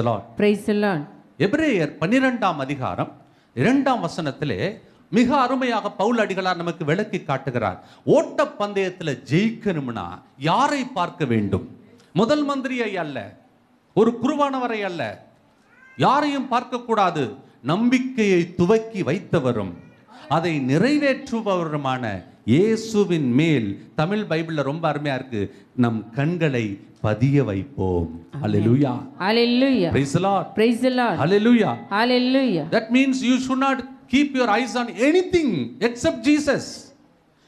Lord. Praise the Lord. எபிரேயர் பன்னிரெண்டாம் அதிகாரம் இரண்டாம் வசனத்திலே மிக அருமையாக பவுல் அடிகளார் நமக்கு விளக்கி காட்டுகிறார். ஓட்ட பந்தயத்தில் ஜெயிக்கணும்னா யாரை பார்க்க வேண்டும்? முதல் மந்திரியை அல்ல ஒரு குருவானவரை அல்ல. யாரையும் பார்க்கக்கூடாது. நம்பிக்கையை துவக்கி வைத்தவரும் அதை நிறைவேற்றுபவருமான இயேசுவின் மேல் தமிழ் பைபிள்ல ரொம்ப அருமையா இருக்கு. நம் கண்களை பதிய வைப்போம் அல்லேலூயா Hallelujah. Praise the Lord. Praise the Lord. Hallelujah. Hallelujah. That means you should not keep your eyes on anything except Jesus.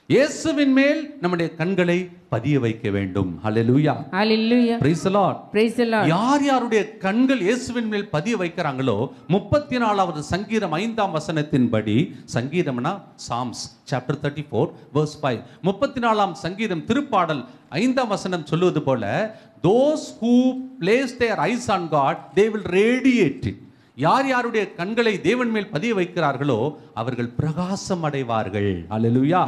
இயேசுவின் மேல் நம்முடைய கண்களை பதிய வைக்க வேண்டும் Hallelujah. Hallelujah. Praise the Lord. Praise the Lord. யார் யாருடைய கண்கள் இயேசுவின் மேல் பதிய வைக்கிறாங்களோ முப்பத்தி நாலாவது சங்கீதம் ஐந்தாம் வசனத்தின்படி சங்கீதம்னா Psalms chapter thirty four verse five முப்பத்தி நாலாம் சங்கீதம் திருப்பாடல் ஐந்தாம் வசனம் சொல்லுவது போல those who place their eyes on God they will radiate யார் யாருடைய கண்களை தேவன் மேல் பதிய வைக்கிறார்களோ அவர்கள் பிரகாசம் அடைவார்கள் அல்லேலூயா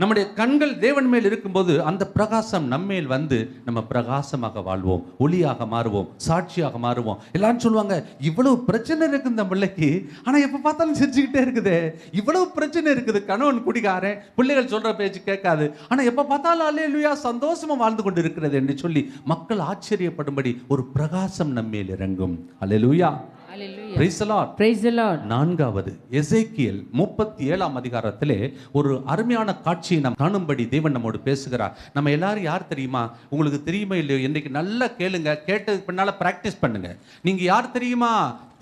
நம்முடைய கண்கள் தேவன் மேல் இருக்கும்போது அந்த பிரகாசம் நம்மேல் வந்து நம்ம பிரகாசமாக வாழ்வோம் ஒளியாக மாறுவோம் சாட்சியாக மாறுவோம். எல்லாரும் சொல்லுவாங்க இவ்வளவு பிரச்சனை இருக்கு இந்த பிள்ளைக்கு. ஆனா எப்ப பார்த்தாலும் சிரிச்சுக்கிட்டே இருக்குது. இவ்வளவு பிரச்சனை இருக்குது. கணவன் குடிகாரன் பிள்ளைகள் சொல்ற பேச்சு கேட்காது. ஆனா எப்ப பார்த்தாலும் அல்லேலூயா சந்தோஷமா வாழ்ந்து கொண்டு இருக்கிறது என்று சொல்லி மக்கள் ஆச்சரியப்படும்படி ஒரு பிரகாசம் நம்மேல் இறங்கும். அல்லேலூயா Hallelujah. Praise the Lord. Praise the Lord. நான்காவது எசேக்கியல் முப்பத்தி ஏழாம் அதிகாரத்திலே ஒரு அருமையான காட்சியை நாம் காணும்படி தேவன் நம்மோடு பேசுகிறார் நம்ம எல்லாரும் யார் தெரியுமா உங்களுக்கு தெரியுமா இல்லையோ இன்றைக்கு நல்லா கேளுங்க கேட்டதுக்கு பின்னால பிராக்டிஸ் பண்ணுங்க நீங்க யார் தெரியுமா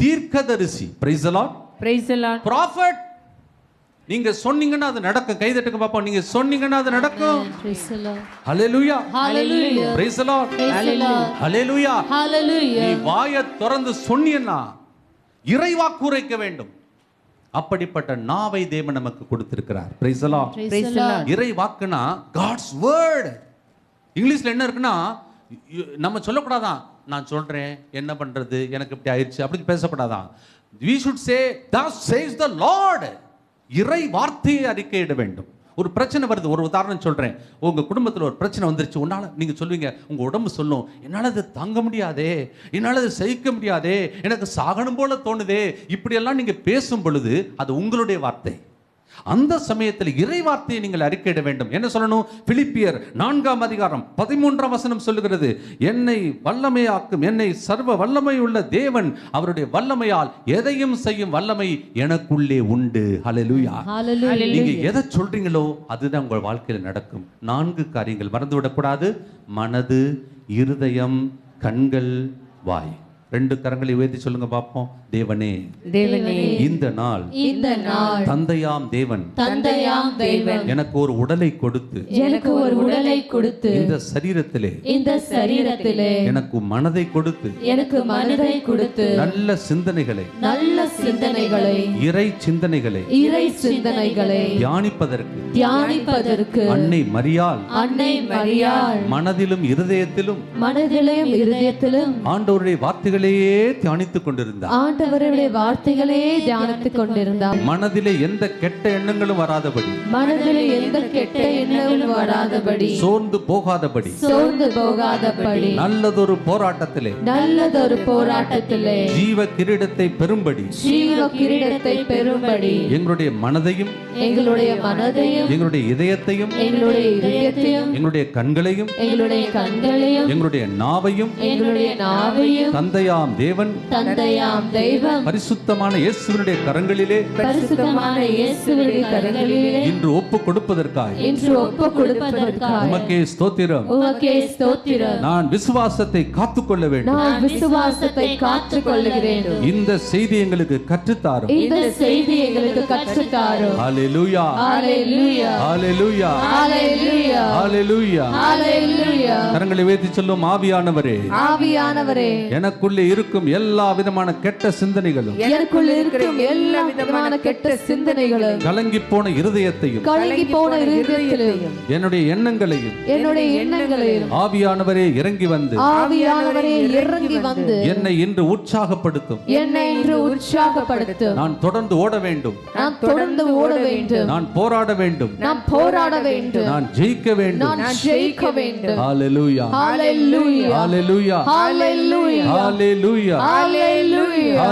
தீர்க்கதரிசி praise Lord Praise the Lord. Prophet நீங்க சொன்னீங்கன்னா அது நடக்கும் கைதட்டுங்க பாப்போம் நீங்க சொன்னீங்கன்னா அது நடக்கும் Praise the Lord. Hallelujah Hallelujah. Praise the Lord. Hallelujah Hallelujah. நீ வாயை திறந்து சொன்னீன்னா இறைவாக்கு உரைக்க வேண்டும். அப்படிப்பட்ட நாவை தேவன் நமக்கு கொடுத்திருக்கிறார். லார்ட். Lord. இறை வாக்குனா காட்ஸ் வேர்ட் இங்கிலீஷ்ல என்ன இருக்குன்னா நம்ம சொல்லக்கூடாதான். நான் சொல்றேன் என்ன பண்றது எனக்கு இப்படி ஆயிடுச்சு அப்படி பேசக்கூடாதான் we should say thus says the lord. இறை வார்த்தையை அறிக்கையிட வேண்டும். ஒரு பிரச்சனை வருது. ஒரு உதாரணம் சொல்கிறேன் உங்கள் குடும்பத்தில் ஒரு பிரச்சனை வந்துருச்சு. உன்னால் நீங்கள் சொல்லுவீங்க உங்கள் உடம்பு சொல்லும். என்னால் அதை தாங்க முடியாதே. என்னால் அதை சகிக்க முடியாதே. எனக்கு சாகணும் போல தோணுதே. இப்படியெல்லாம் நீங்கள் பேசும் பொழுது அது உங்களுடைய வார்த்தை. அந்த சமயத்தில் இறை வார்த்தையை நீங்கள் அறிக்கையிட வேண்டும். என்ன சொல்லணும்? பிலிப்பியர் நான்காம் அதிகாரம் பதிமூன்றாம் வசனம் சொல்லுகிறது என்னை வல்லமையாக்கும் என்னை சர்வ வல்லமை உள்ள தேவன் அவருடைய வல்லமையால் எதையும் செய்யும் வல்லமை எனக்குள்ளே உண்டு. Hallelujah. நீங்க எதை சொல்றீங்களோ அதுதான் உங்கள் வாழ்க்கையில் நடக்கும். நான்கு காரியங்கள் மறந்து விடக்கூடாது மனது இருதயம் கண்கள் வாய். ரெண்டு கரங்களை உயர்த்தி சொல்லுங்க பார்ப்போம். தேவனே தேவனே இந்த நாள் இந்த நாள் தந்தையாம் தேவன். தந்தையாம் தேவன். எனக்கு ஒரு உடலை கொடுத்து எனக்கு ஒரு உடலை கொடுத்து இந்த சரீரத்திலே இந்த சரீரத்திலே எனக்கு மனதை கொடுத்து எனக்கு மனதை கொடுத்து நல்ல சிந்தனைகளை நல்ல சிந்தனைகளை இறை சிந்தனைகளை இறை சிந்தனைகளை தியானிப்பதற்கு தியானிப்பதற்கு அன்னை மரியாள் அன்னை மரியாள் மனதிலும் இருதயத்திலும் மனதிலும் இருதயத்திலும் ஆண்டவருடைய வார்த்தைகளையே தியானித்துக் கொண்டிருந்தார். ஆண்டவருடைய வார்த்தைகளே தியானித்துக் கொண்டிருந்தார். மனதிலே எந்த கெட்ட எண்ணங்களும் வராதபடி மனதில் எந்த கெட்ட எண்ணமும் வராதபடி சோர்ந்து போகாதபடி சோர்ந்து போகாதபடி நல்லதொரு போராட்டத்திலே நல்லதொரு போராட்டத்திலே ஜீவ கிரீடத்தை பெறும்படி ஜீவ கிரீடத்தை பெறும்படி எங்களுடைய மனதையும் எங்களுடைய மனதையும் எங்களுடைய இதயத்தையும் எங்களுடைய இதயத்தையும் எங்களுடைய கண்களையும் எங்களுடைய கண்களையும் எங்களுடைய நாவையும் எங்களுடைய நாவையும் தந்தையாம் தேவன் தந்தையாம் தெய்வம். பரிசுத்தமான இயேசுவினுடைய கரங்களிலே பரிசுத்தமான இயேசுவுடைய கரங்களிலே இன்று ஒப்பு கொடுப்பதற்காய். இன்று ஒப்பு கொடுப்பதற்காக உமக்கே ஸ்தோத்திரம். உமக்கே ஸ்தோத்திரம். நான் விசுவாசத்தை காத்துக்கொள்ள வேண்டும். நான் விசுவாசத்தை காத்துக் கொள்ளுகிறேன் இந்த செய்தி எங்களுக்கு கற்றுத்தாரும். இந்த செய்தி எங்களுக்கு கற்றுத்தாரும். ஹalleluya. ஹalleluya. ஹalleluya. ஹalleluya. ஹalleluya. ஹalleluya. கரங்களை உயர்த்தி சொல்லும் ஆவியானவரே. ஆவியானவரே. எனக்குள்ளே இருக்கும் எல்லா விதமான கெட்ட சிந்தனைகளும். எனக்குள் இருக்கும் எல்லா விதமான கெட்ட சிந்தனைகளும். கலங்கி போன இருதயத்தையும். கலங்கி போன இருதயத்திலும். என்னுடைய எண்ணங்களையும். என்னுடைய எண்ணங்களையும். ஆவியானவரே இறங்கி வந்து. ஆவியானவரே இறங்கி வந்து. என்னை இன்று உற்சாகப்படுத்தும். என்னை இன்று உற்சாகப்படுத்தும். நான் தொடர்ந்து ஓட வேண்டும். நான் தொடர்ந்து ஓட வேண்டும். நான் போராட வேண்டும். நான் போராட வேண்டும். நான் ஜெயிக்க வேண்டும். நான் ஜெயிக்க வேண்டும். ஹalleluya. ஹalleluya. ஹalleluya. ஹalleluya. ஹalleluya. ஹalleluya.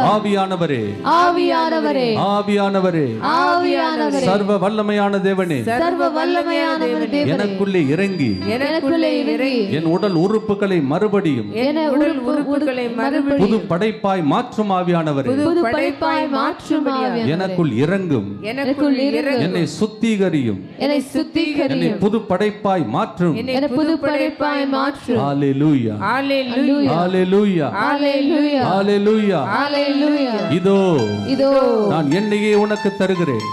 ஆவியானவரே. ஆவியானவரே. ஆவியானவரே. ஆவியானவரே. சர்வ வல்லமையான தேவனே. சர்வ வல்லமையானவர் தேவனே. எனக்குள்ளே இறங்கி. எனக்குள்ளே இறங்கி. என் உடல் உறுப்புகளை மறுபடியும். என உடல் உறுப்புகளை மறுபடி புது படைப்பாய் மாற்றும் ஆவியானவரே. புது படைப்பாய் மாற்றும் ஆவியானவரே. எனக்குள் இறங்கும். எனக்குள் இறங்கும். என்னை சுத்திகரியும். என்னை சுத்திகரி என்னை புது படைப்பாய் மாற்றும். என புது படைப்பாய் மாற்றும். ஹalleluya ஹalleluya. ஹalleluya. ஹalleluya. ஹalleluya. ஹalleluya. இதோ இதோ நான் என்னையே உனக்கு தருகிறேன்.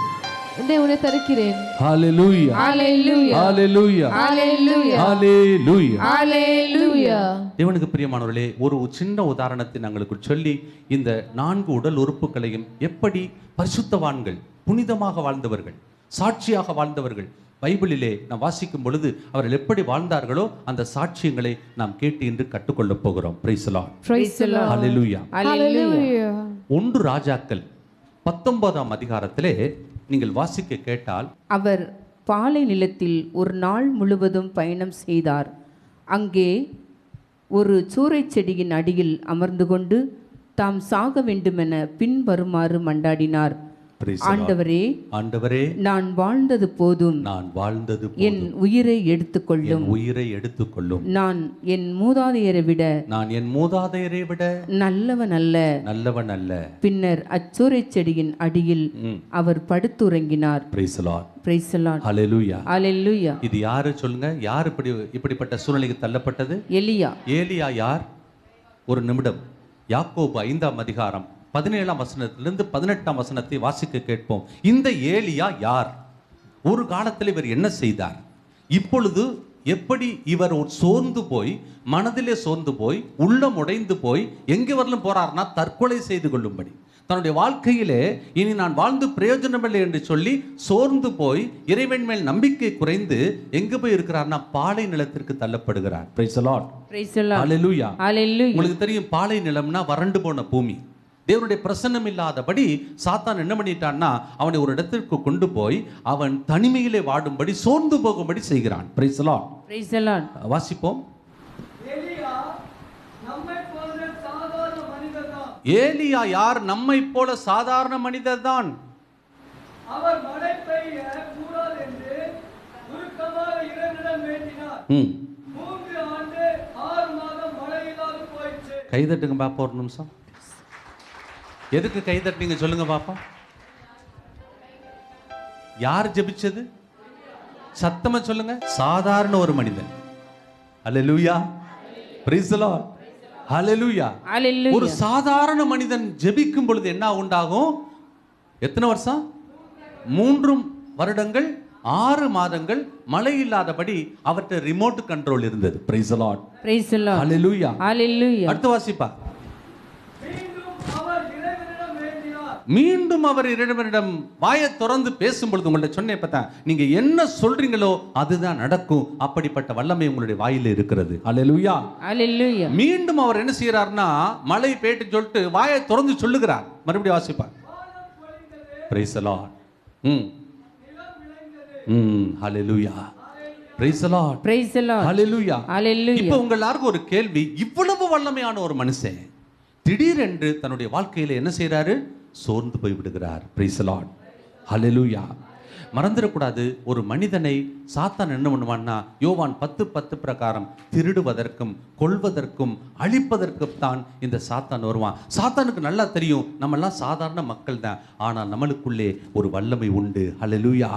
என்னை உன்னை தருகிறேன். ஹalleluya ஹalleluya ஹalleluya ஹalleluya ஹalleluya ஹalleluya தேவனுக்கு பிரியமானவர்களே ஒரு சின்ன உதாரணத்தை நாங்களுக்கு சொல்லி இந்த நான்கு உடல் உறுப்புகளையும் எப்படி பரிசுத்தவான்கள் புனிதமாக வாழ்ந்தவர்கள் சாட்சியாக வாழ்ந்தவர்கள் பைபிளிலே நாம் வாசிக்கும் பொழுது அவர்கள் எப்படி வாழ்ந்தார்களோ அந்த சாட்சியங்களை நாம் கேட்டு இன்று கற்றுக்கொள்ளப் போகிறோம். பிரைசலான் praise the lord. Hallelujah hallelujah. ஒன்று ராஜாக்கள் பத்தொன்பதாம் அதிகாரத்திலே நீங்கள் வாசிக்க கேட்டால் அவர் பாலை நிலத்தில் ஒரு நாள் முழுவதும் பயணம் செய்தார். அங்கே ஒரு சூறைச் செடியின் அடியில் அமர்ந்து கொண்டு தாம் சாக வேண்டுமென பின்வருமாறு மண்டாடினார். ஆண்டவரே ஆண்டவரே நான் வாழ்ந்தது போதும். நான் வாழ்ந்தது என் உயிரை எடுத்துக்கொள்ளும். உயிரை எடுத்துக்கொள்ளும். நான் என் மூதாதையரை விட நான் என் மூதாதையரை விட நல்லவன் அல்ல. நல்லவன் அல்ல. பின்னர் அச்சூறைச் செடியின் அடியில். அவர் படுத்துறங்கினார். பிரைஸ் லார்ட் பிரைசலான் ஹalleluya அலெல்லுயா இது யாரு சொல்லுங்க? யார் இப்படி இப்படிப்பட்ட சூழ்நிலைக்கு தள்ளப்பட்டது? எலியா. ஏலியா யார்? ஒரு நிமிடம். யாக்கோபு ஐந்தாம் அதிகாரம் பதினேழாம் வசனத்திலிருந்து பதினெட்டாம் வசனத்தை வாசிக்க கேட்போம். இந்த ஏலியா யார்? ஒரு காலத்தில் இவர் என்ன செய்தார்? இப்பொழுது எப்படி இவர் சோர்ந்து போய் மனதிலே சோர்ந்து போய் உள்ளம் உடைந்து போய் எங்கே வரலும் போறார்னா தற்கொலை செய்து கொள்ளும்படி. தன்னுடைய வாழ்க்கையிலே இனி நான் வாழ்ந்து பிரயோஜனமில்லை என்று சொல்லி சோர்ந்து போய் இறைவன் மேல் நம்பிக்கை குறைந்து எங்க போய் இருக்கிறார்னா பாலை நிலத்திற்கு தள்ளப்படுகிறார். உங்களுக்கு தெரியும் பாலை நிலம்னா வறண்டு போன பூமி. தேவனுடைய பிரசன்னம் இல்லாதபடி சாத்தான் என்ன பண்ணிட்டான்னா அவனை ஒரு இடத்திற்கு கொண்டு போய் அவன் தனிமையிலே வாடும்படி சோர்ந்து போகும்படி செய்கிறான். பிரைஸ் லார்ட் பிரைசலான் வாசிப்போம். எலியா நம்மை போன்ற சாதாரண மனிதர்தான் ஏலியா யார்? நம்மை போல சாதாரண மனிதர் தான். அவர் மழை பெய்ய கூடாது என்று உருக்கமாக இறைவனிடம் வேண்டினார். ம். மூன்று ஆண்டு ஆறு மாதம் மழை இல்லாது போயிடுச்சு கைதட்டுங்க பாப்பா ஒரு நிமிஷம். எதுக்கு கைதட்டுங்க சொல்லுங்க பாப்பா. யார் ஜெபிச்சது? சத்தமா சொல்லுங்க. சாதாரண ஒரு மனிதன். பிரைஸ் லார்ட் ஹalleluya அலெல்லுயா ஒரு சாதாரண மனிதன் ஜெபிக்கும் பொழுது என்ன உண்டாகும்? எத்தனை வருஷம்? மூன்றும் வருடங்கள் ஆறு மாதங்கள் மழை இல்லாதபடி அவர்கிட்ட ரிமோட் கண்ட்ரோல் இருந்தது. பிரைஸ் லார்ட் பிரைசலான் ஹalleluya அலெல்லுயா அடுத்து வாசிப்பா மீண்டும் அவர் இறைவனிடம் வேண்டினார் மீண்டும் அவர் இறைவனிடம் வாயை திறந்து பேசும் பொழுது உங்கள்ட்ட சொன்னேன் பார்த்தா நீங்க என்ன சொல்றீங்களோ அதுதான் நடக்கும். அப்படிப்பட்ட வல்லமை உங்களுடைய வாயில இருக்கிறது. அல்லேலூயா அலெல்லுயா மீண்டும் அவர் என்ன செய்யறாருன்னா மழை பேட்டு சொல்லிட்டு வாயை திறந்து சொல்லுகிறார். மறுபடியும் வாசிப்பார். பிரைஸ் லார்ட் ம். ம் ஹalleluya. பிரைஸ் லார்ட் பிரைசலான் ஹalleluya. அலெல்லுயா இப்போ உங்க எல்லாருக்கும் ஒரு கேள்வி இவ்வளவு வல்லமையான ஒரு மனுஷன் திடீரென்று தன்னுடைய வாழ்க்கையில என்ன செய்றாரு? சோர்ந்து போய் விடுகிறார் பிரைஸ் லார்ட் மறந்துடக்கூடாது. ஒரு மனிதனை சாத்தான் என்ன பண்ணுவான்னா யோவான் பத்து பத்து பிரகாரம் திருடுவதற்கும் கொள்வதற்கும் அழிப்பதற்கும் தான் இந்த சாத்தான் வருவான். சாத்தானுக்கு நல்லா தெரியும் நம்மெல்லாம் சாதாரண மக்கள் தான். ஆனால் நம்மளுக்குள்ளே ஒரு வல்லமை உண்டு. ஹalleluya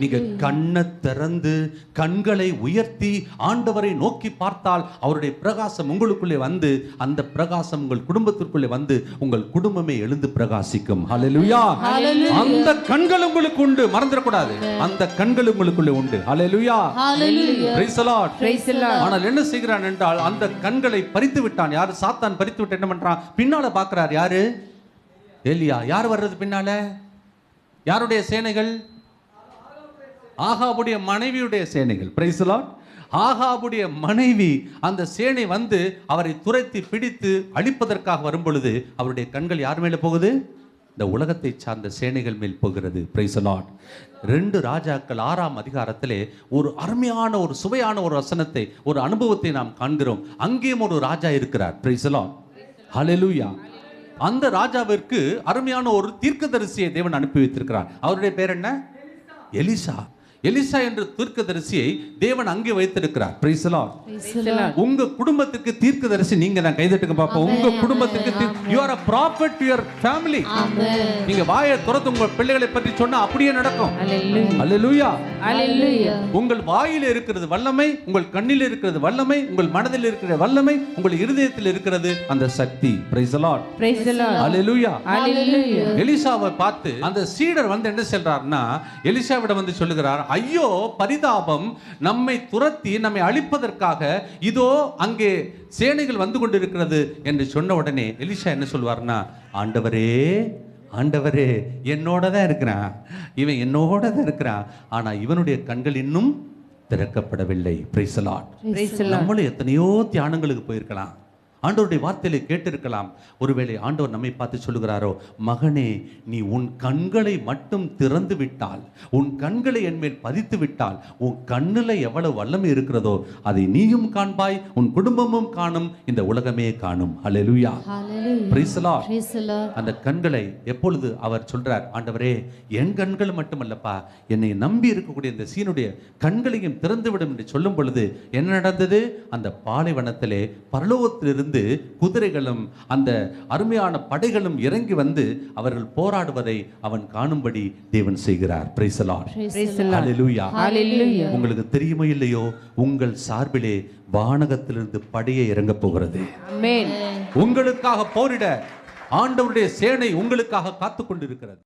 நீங்க கண்ணை திறந்து கண்களை உயர்த்தி ஆண்டவரை நோக்கி பார்த்தால் அவருடைய பிரகாசம் உங்களுக்குள்ளே வந்து அந்த பிரகாசம் உங்கள் குடும்பத்திற்குள்ளே வந்து உங்கள் குடும்பமே எழுந்து பிரகாசிக்கும். ஹalleluya அந்த கண்கள் உங்களுக்கு உண்டு. மறந்துட பயப்படக்கூடாது அந்த கண்கள் உங்களுக்குள்ளே உண்டு. ஹalleluya Hallelujah. praise the lord. Praise the Lord. ஆனால் என்ன செய்கிறான் என்றால் அந்த கண்களை பறித்து விட்டான். யாரு? சாத்தான் பறித்து விட்டு என்ன பண்றான்? பின்னால பார்க்கறார். யாரு? எலியா யார் வர்றது பின்னால? யாருடைய சேனைகள்? ஆகாபுடைய மனைவியுடைய சேனைகள். பிரைஸ் லார்ட் ஆகாபுடைய மனைவி அந்த சேனை வந்து அவரை துரத்தி பிடித்து அழிப்பதற்காக வரும் பொழுது அவருடைய கண்கள் யார் மேல போகுது? இந்த உலகத்தை சார்ந்த சேனைகள் மேல் போகிறது. பிரைஸ் ரெண்டு ராஜாக்கள் ஆறாம் அதிகாரத்திலே ஒரு அருமையான ஒரு சுவையான ஒரு வசனத்தை ஒரு அனுபவத்தை நாம் காண்கிறோம். அங்கேயும் ஒரு ராஜா இருக்கிறார். பிரைஸ் லார்ட் அந்த ராஜாவிற்கு அருமையான ஒரு தீர்க்கதரிசியை தேவன் அனுப்பி வைத்திருக்கிறார். அவருடைய பேர் என்ன? எலிசா. எலிசா என்ற தீர்க்கதரிசியை தேவன் அங்கே வைத்திருக்கிறார் Praise the Lord. Praise the Lord. உங்க குடும்பத்துக்கு தீர்க்கதரிசி நீங்க தான் கைதட்டுங்க பாப்போம் உங்க குடும்பத்துக்கு you are a prophet to your family நீங்க வாயை துறந்து உங்க பிள்ளைகளை பற்றி சொன்னா அப்படியே நடக்கும். அல்லேலூயா. உங்கள் வாயில் இருக்கிறது வல்லமை உங்கள் கண்ணில் இருக்கிறது வல்லமை உங்கள் மனதில் இருக்கிற வல்லமை உங்கள் இருதயத்தில் இருக்கிறது அந்த சக்தி praise Lord Praise the Lord. அல்லேலூயா. எலிசாவை பார்த்து அந்த சீடர் வந்து என்ன சொல்றாருன்னா எலிசாவிடம் வந்து சொல்லுகிறார் ஐயோ பரிதாபம் நம்மை துரத்தி நம்மை அழிப்பதற்காக இதோ அங்கே சேனைகள் வந்து கொண்டிருக்கிறது என்று சொன்ன உடனே எலிசா என்ன சொல்வார்னா ஆண்டவரே ஆண்டவரே என்னோட தான் இருக்கிறான். இவன் என்னோட தான் இருக்கிறான். ஆனா இவனுடைய கண்கள் இன்னும் திறக்கப்படவில்லை. நம்மளும் எத்தனையோ தியானங்களுக்கு போயிருக்கலாம். ஆண்டவருடைய வார்த்தையில கேட்டிருக்கலாம். ஒருவேளை ஆண்டவர் நம்மை பார்த்து சொல்லுகிறாரோ மகனே நீ உன் கண்களை மட்டும் திறந்து விட்டால் உன் கண்களை என் மேல் பதித்து விட்டால் உன் கண்ணுல எவ்வளவு வல்லமை இருக்கிறதோ அதை நீயும் காண்பாய் உன் குடும்பமும் காணும் இந்த உலகமே காணும். Lord. அந்த கண்களை எப்பொழுது அவர் சொல்றார் ஆண்டவரே என் கண்கள் மட்டுமல்லப்பா என்னை நம்பி இருக்கக்கூடிய இந்த சீனுடைய கண்களையும் திறந்துவிடும் என்று சொல்லும் பொழுது என்ன நடந்தது? அந்த பாலைவனத்திலே பரலோகத்திலிருந்து குதிரைகளும் அந்த அருமையான படைகளும் இறங்கி வந்து அவர்கள் போராடுவதை அவன் காணும்படி தேவன் செய்கிறார். உங்களுக்கு தெரியுமோ இல்லையோ உங்கள் சார்பிலே வானகத்திலிருந்து படையே இறங்க போகிறது. Amen. உங்களுக்காக போரிட ஆண்டவருடைய சேனை உங்களுக்காக காத்து கொண்டிருக்கிறது